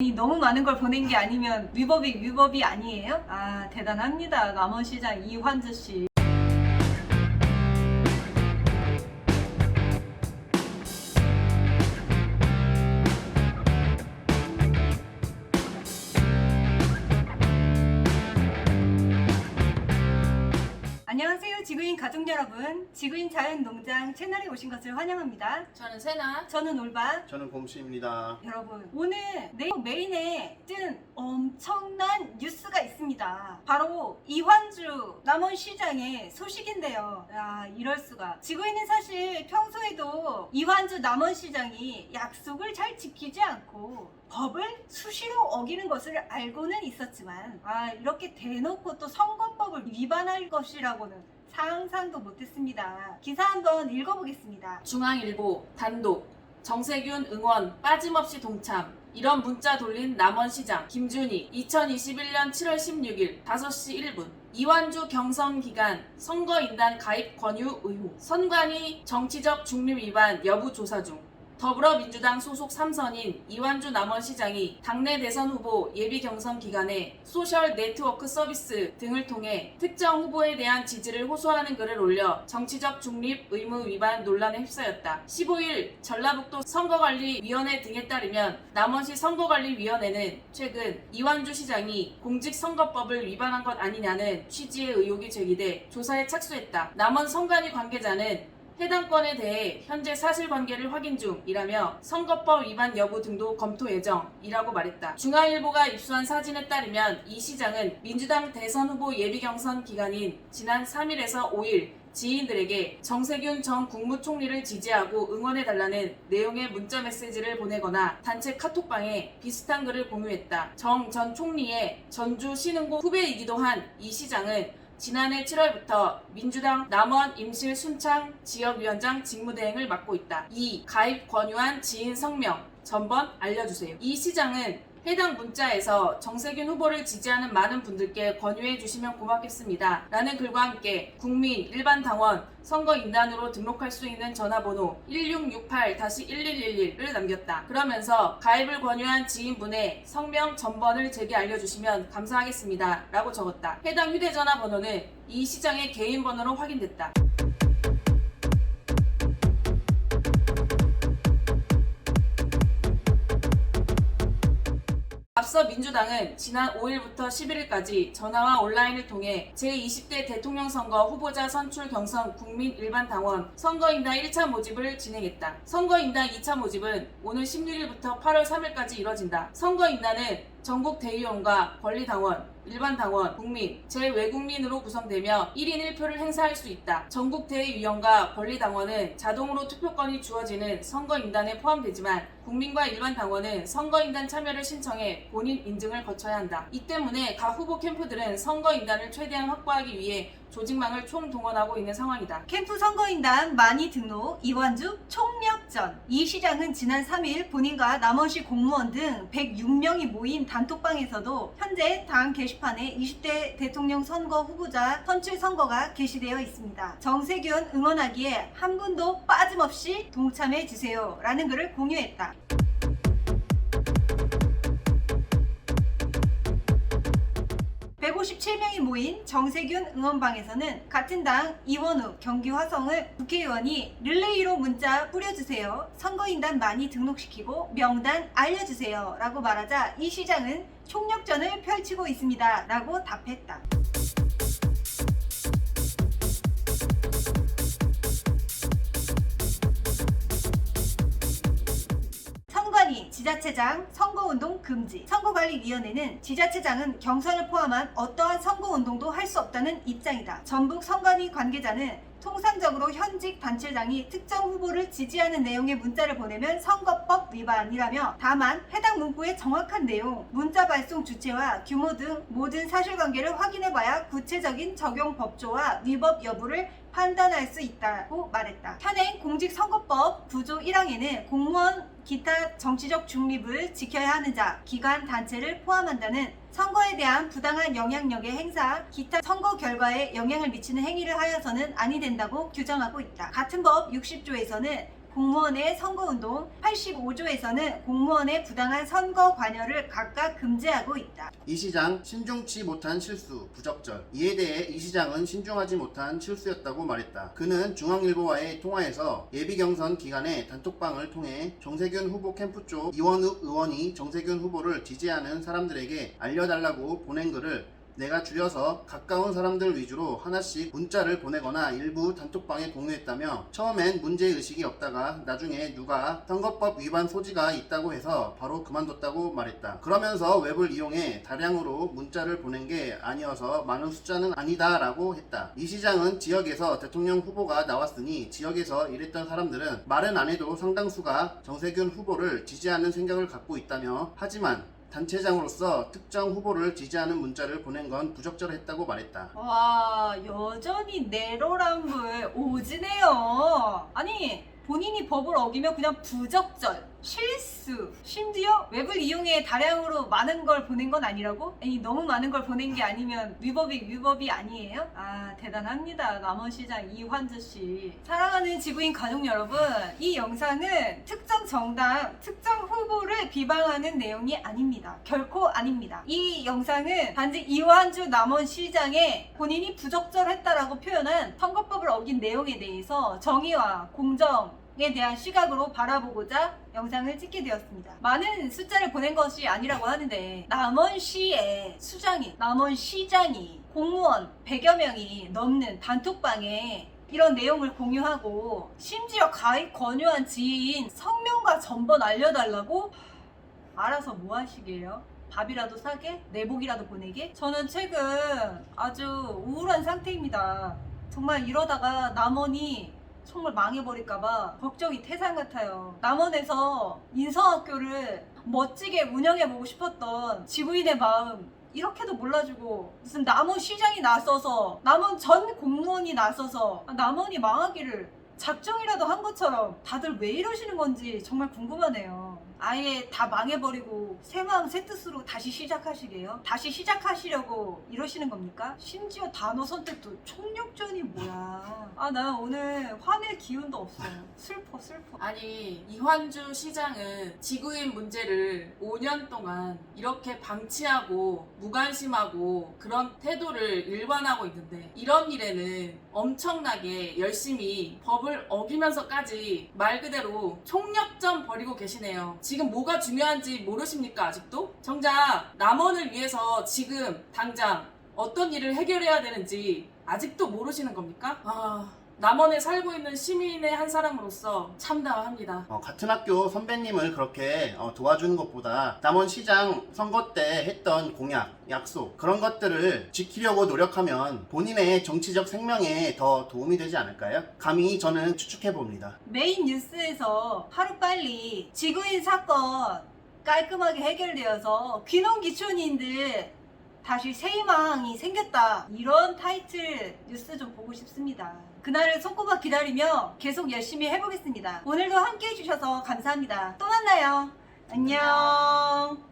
이 너무 많은 걸 보낸 게 아니면 위법이 위법이 아니에요? 아 대단합니다 남원시장 이환주 씨. 안녕하세요 지구인 가족 여러분 지구인 자연농장 채널에 오신 것을 환영합니다 저는 세나. 저는 올바 저는 곰씨입니다. 여러분 오늘 네이버 메인에 뜬 엄청난 있습니다. 바로 이환주 남원시장의 소식인데요. 야 이럴 수가. 지구인은 사실 평소에도 이환주 남원시장이 약속을 잘 지키지 않고 법을 수시로 어기는 것을 알고는 있었지만 아 이렇게 대놓고 또 선거법을 위반할 것이라고는 상상도 못했습니다. 기사 한번 읽어보겠습니다. 중앙일보 단독 정세균 응원 빠짐없이 동참 이런 문자 돌린 남원시장 김준희 2021년 7월 16일 5시 1분. 이완주 경선 기간 선거인단 가입 권유 의혹 선관위 정치적 중립 위반 여부 조사 중 더불어민주당 소속 3선인 이완주 남원시장이 당내 대선 후보 예비 경선 기간에 소셜 네트워크 서비스 등을 통해 특정 후보에 대한 지지를 호소하는 글을 올려 정치적 중립 의무 위반 논란에 휩싸였다. 15일 전라북도 선거관리위원회 등에 따르면 남원시 선거관리위원회는 최근 이완주 시장이 공직선거법을 위반한 것 아니냐는 취지의 의혹이 제기돼 조사에 착수했다. 남원 선관위 관계자는 해당 건에 대해 현재 사실관계를 확인 중이라며 선거법 위반 여부 등도 검토 예정이라고 말했다. 중앙일보가 입수한 사진에 따르면 이 시장은 민주당 대선 후보 예비 경선 기간인 지난 3일에서 5일 지인들에게 정세균 전 국무총리를 지지하고 응원해달라는 내용의 문자 메시지를 보내거나 단체 카톡방에 비슷한 글을 공유했다. 정 전 총리의 전주 신흥고 후배이기도 한 이 시장은 지난해 7월부터 민주당 남원 임실 순창 지역위원장 직무대행을 맡고 있다. 2. 가입 권유한 지인 성명 전번 알려주세요. 이 시장은 해당 문자에서 정세균 후보를 지지하는 많은 분들께 권유해 주시면 고맙겠습니다. 라는 글과 함께 국민 일반 당원 선거 인단으로 등록할 수 있는 전화번호 1668-1111을 남겼다. 그러면서 가입을 권유한 지인분의 성명 전번을 제게 알려주시면 감사하겠습니다. 라고 적었다. 해당 휴대전화 번호는 이 시장의 개인 번호로 확인됐다. 앞서 민주당은 지난 5일부터 11일까지 전화와 온라인을 통해 제20대 대통령 선거 후보자 선출 경선 국민 일반 당원 선거인단 1차 모집을 진행했다. 선거인단 2차 모집은 오늘 16일부터 8월 3일까지 이뤄진다. 선거인단은 전국 대의원과 권리당원, 일반 당원, 국민, 재외국민으로 구성되며 1인 1표를 행사할 수 있다. 전국 대의위원과 권리당원은 자동으로 투표권이 주어지는 선거인단에 포함되지만 국민과 일반 당원은 선거인단 참여를 신청해 본인 인증을 거쳐야 한다. 이 때문에 각 후보 캠프들은 선거인단을 최대한 확보하기 위해 조직망을 총동원하고 있는 상황이다. 캠프 선거인단 많이 등록 이완주 총력전 이 시장은 지난 3일 본인과 남원시 공무원 등 106명이 모인 단톡방에서도 현재 당 게시판에 20대 대통령 선거 후보자 선출 선거가 게시되어 있습니다. 정세균 응원하기에 한 분도 빠짐없이 동참해 주세요 라는 글을 공유했다. 157명이 모인 정세균 응원방에서는 같은 당 이원우 경기 화성을 국회의원이 릴레이로 문자 뿌려주세요. 선거인단 많이 등록시키고 명단 알려주세요. 라고 말하자 이 시장은 총력전을 펼치고 있습니다. 라고 답했다. 지자체장 선거운동 금지. 선거관리위원회는 지자체장은 경선을 포함한 어떠한 선거운동도 할 수 없다는 입장이다. 전북 선관위 관계자는 통상적으로 현직 단체장이 특정 후보를 지지하는 내용의 문자를 보내면 선거법 위반이라며 다만 해당 문구의 정확한 내용, 문자 발송 주체와 규모 등 모든 사실관계를 확인해봐야 구체적인 적용 법조와 위법 여부를 판단할 수 있다고 말했다. 현행 공직선거법 구조 1항에는 공무원 기타 정치적 중립을 지켜야 하는 자, 기관, 단체를 포함한다는 선거에 대한 부당한 영향력의 행사, 기타 선거 결과에 영향을 미치는 행위를 하여서는 아니 된다고 규정하고 있다. 같은 법 60조에서는 공무원의 선거운동 85조에서는 공무원의 부당한 선거 관여를 각각 금지하고 있다. 이 시장 신중치 못한 실수, 부적절. 이에 대해 이 시장은 신중하지 못한 실수였다고 말했다. 그는 중앙일보와의 통화에서 예비 경선 기간에 단톡방을 통해 정세균 후보 캠프 쪽 이원욱 의원이 정세균 후보를 지지하는 사람들에게 알려달라고 보낸 글을 내가 줄여서 가까운 사람들 위주로 하나씩 문자를 보내거나 일부 단톡방에 공유했다며 처음엔 문제의식이 없다가 나중에 누가 선거법 위반 소지가 있다고 해서 바로 그만뒀다고 말했다. 그러면서 웹을 이용해 다량으로 문자를 보낸 게 아니어서 많은 숫자는 아니다 라고 했다. 이 시장은 지역에서 대통령 후보가 나왔으니 지역에서 일했던 사람들은 말은 안 해도 상당수가 정세균 후보를 지지하는 생각을 갖고 있다며 하지만 단체장으로서 특정 후보를 지지하는 문자를 보낸 건 부적절했다고 말했다. 와 여전히 내로남불 오지네요. 아니 본인이 법을 어기면 그냥 부적절, 실수, 심지어 웹을 이용해 다량으로 많은 걸 보낸 건 아니라고? 아니 너무 많은 걸 보낸 게 아니면 위법이 위법이 아니에요? 아 대단합니다 남원시장 이환주 씨. 사랑하는 지구인 가족 여러분, 이 영상은 특정 정당, 특정 후보를 비방하는 내용이 아닙니다. 결코 아닙니다. 이 영상은 단지 이환주 남원시장의 본인이 부적절했다라고 표현한 선거법을 어긴 내용에 대해서 정의와 공정 에 대한 시각으로 바라보고자 영상을 찍게 되었습니다. 많은 숫자를 보낸 것이 아니라고 하는데 남원시의 수장이 남원시장이 공무원 100여 명이 넘는 단톡방에 이런 내용을 공유하고 심지어 가입 권유한 지인 성명과 전번 알려달라고 알아서 뭐 하시게요? 밥이라도 사게? 내복이라도 보내게? 저는 최근 아주 우울한 상태입니다. 정말 이러다가 남원이 정말 망해버릴까봐 걱정이 태산 같아요. 남원에서 인성학교를 멋지게 운영해보고 싶었던 지구인의 마음 이렇게도 몰라주고 무슨 남원 시장이 나서서 남원 전 공무원이 나서서 남원이 망하기를 작정이라도 한 것처럼 다들 왜 이러시는 건지 정말 궁금하네요. 아예 다 망해버리고 새 마음 새 뜻으로 다시 시작하시게요? 다시 시작하시려고 이러시는 겁니까? 심지어 단어 선택도 총력전이 뭐야? 아, 나 오늘 화낼 기운도 없어. 슬퍼, 슬퍼. 아니 이환주 시장은 지구인 문제를 5년 동안 이렇게 방치하고 무관심하고 그런 태도를 일관하고 있는데 이런 일에는 엄청나게 열심히 법을 어기면서까지 말 그대로 총력전 벌이고 계시네요. 지금 뭐가 중요한지 모르십니까 아직도? 정작 남원을 위해서 지금 당장 어떤 일을 해결해야 되는지 아직도 모르시는 겁니까? 아 남원에 살고 있는 시민의 한 사람으로서 참담합니다. 어, 같은 학교 선배님을 그렇게 어, 도와주는 것보다 남원시장 선거 때 했던 공약, 약속 그런 것들을 지키려고 노력하면 본인의 정치적 생명에 더 도움이 되지 않을까요? 감히 저는 추측해 봅니다. 메인 뉴스에서 하루빨리 지구인 사건 깔끔하게 해결되어서 귀농귀촌인들 다시 새 희망이 생겼다. 이런 타이틀 뉴스 좀 보고 싶습니다. 그날을 손꼽아 기다리며 계속 열심히 해보겠습니다. 오늘도 함께 해주셔서 감사합니다. 또 만나요. 안녕